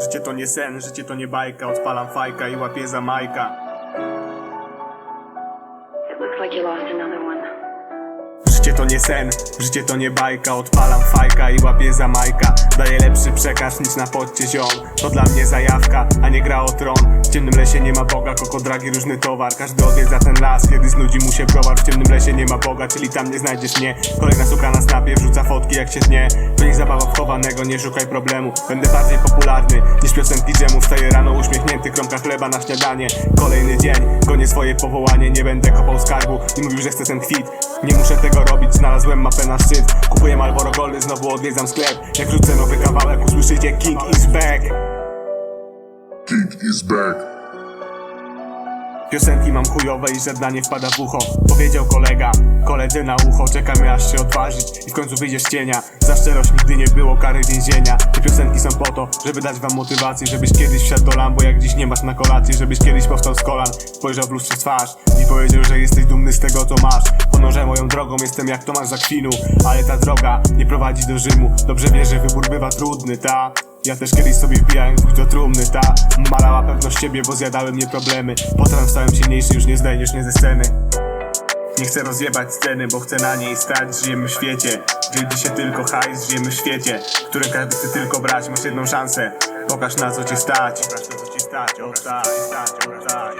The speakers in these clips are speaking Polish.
Życie to nie sen, życie to nie bajka. Odpalam fajka i łapię za majka. Życie to nie sen, życie to nie bajka. Odpalam fajka i łapię za majka. Daję lepszy przekaz niż na podcie ziom. To dla mnie zajawka, a nie gra o tron. W ciemnym lesie nie ma Boga, kokodragi różny towar. Każdy odwiedza ten las, kiedy znudzi mu się browar. W ciemnym lesie nie ma Boga, czyli tam nie znajdziesz mnie. Kolejna suka na snapie, wrzuca fotki jak się tnie To nie zabawa wchowanego, nie szukaj problemu. Będę bardziej popularny niż piosenki dżemu Wstaję rano uśmiechnięty, kromka chleba na śniadanie. Kolejny dzień, gonię swoje powołanie Nie będę kopał skarbu. I mówił, że chcę ten kwit. Nie muszę tego robić, znalazłem mapę na szczyt. Kupuję Malboro Goldy, znowu odwiedzam sklep. Jak rzucę nowy kawałek, usłyszycie King is back. King is back. Piosenki mam chujowe i żadna nie wpada w ucho. Powiedział kolega, koledze na ucho Czekamy aż się odważyć. I w końcu wyjdzie z cienia. Za szczerość nigdy nie było kary więzienia. Te piosenki są po to, żeby dać wam motywację Żebyś kiedyś wsiadł do Lambo, jak dziś nie masz na kolację Żebyś kiedyś powstał z kolan, spojrzał w lustrze twarz I powiedział, że jesteś dumny z tego co masz. Ponożę moją drogą, jestem jak Tomasz Zakwinu Ale ta droga nie prowadzi do Rzymu. Dobrze wiesz, że wybór bywa trudny, ta ja też kiedyś sobie wbijałem gwóźdź do trumny, ta Malała pewność siebie, bo zjadały mnie problemy. Potem stałem silniejszy, już nie zdejdziesz mnie ze sceny. Nie chcę rozjebać sceny, bo chcę na niej stać. Żyjemy w świecie, gdzie się tylko hajs Żyjemy w świecie, w którym każdy chce tylko brać. Masz jedną szansę, pokaż na co cię stać. Pokaż na co stać, o stać, stać,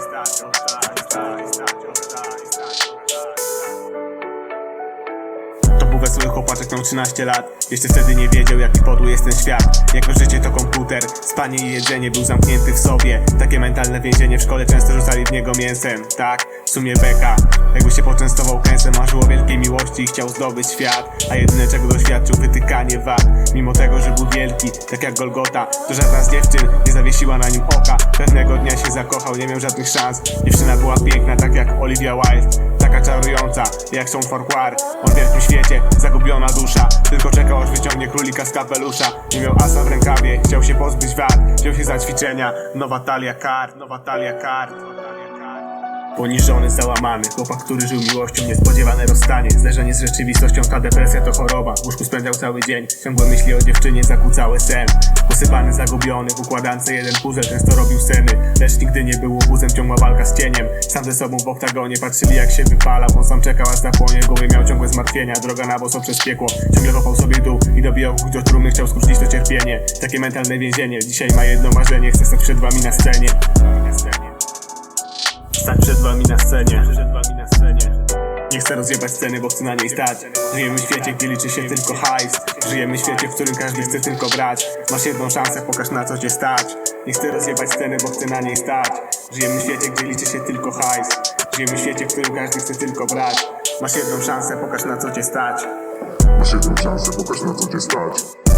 wesoły chłopaczek, miał 13 lat. Jeszcze wtedy nie wiedział jaki podły jest ten świat. Jego życie to komputer, spanie i jedzenie Był zamknięty w sobie. Takie mentalne więzienie w szkole często rzucali w niego mięsem. Tak, w sumie beka. Jakby się poczęstował kęsem Marzył o wielkiej miłości i chciał zdobyć świat. A jedyne czego doświadczył wytykanie wad. Mimo tego, że był wielki, tak jak Golgota To żadna z dziewczyn nie zawiesiła na nim oka. Pewnego dnia się zakochał, nie miał żadnych szans. Dziewczyna była piękna, tak jak Olivia Wilde Taka czarująca, jak są Farquhar On w wielkim świecie, zagubiona dusza. Tylko czekał aż wyciągnie królika z kapelusza. Nie miał asa w rękawie, chciał się pozbyć wad. Wziął się za ćwiczenia, nowa talia kart Nowa talia kart Poniżony, załamany, chłopak, który żył miłością, niespodziewane rozstanie. Zderzenie z rzeczywistością, ta depresja to choroba. W łóżku spędzał cały dzień, ciągłe myśli o dziewczynie zakłócały sen. Posypany, zagubiony, w układance jeden puzzle, często robił sceny. Lecz nigdy nie był łobuzem, ciągła walka z cieniem. Sam ze sobą w oktagonie, patrzyli jak się wypalał. On sam czekał aż zapłonie, w głowie miał ciągłe zmartwienia. Droga na boso przez piekło, ciągle kopał sobie dół I dobijał chuj do trumny, chciał skrócić to cierpienie. Takie mentalne więzienie, dzisiaj ma jedno marzenie. Chce stać przed wami na scenie Stać przed wami na scenie. Przed wami na scenie nie chcę rozjebać sceny, bo chcę na niej stać. Żyjemy w świecie, gdzie liczy się tylko hajs. Żyjemy w świecie, w którym każdy chce tylko brać Masz jedną szansę, pokaż na co cię stać. Nie chcę rozjebać sceny, bo chcę na niej stać. Żyjemy w świecie, gdzie liczy się tylko hajs. Żyjemy w świecie, w którym każdy chce tylko brać Masz jedną szansę, pokaż na co cię stać. Masz jedną szansę, pokaż na co cię stać.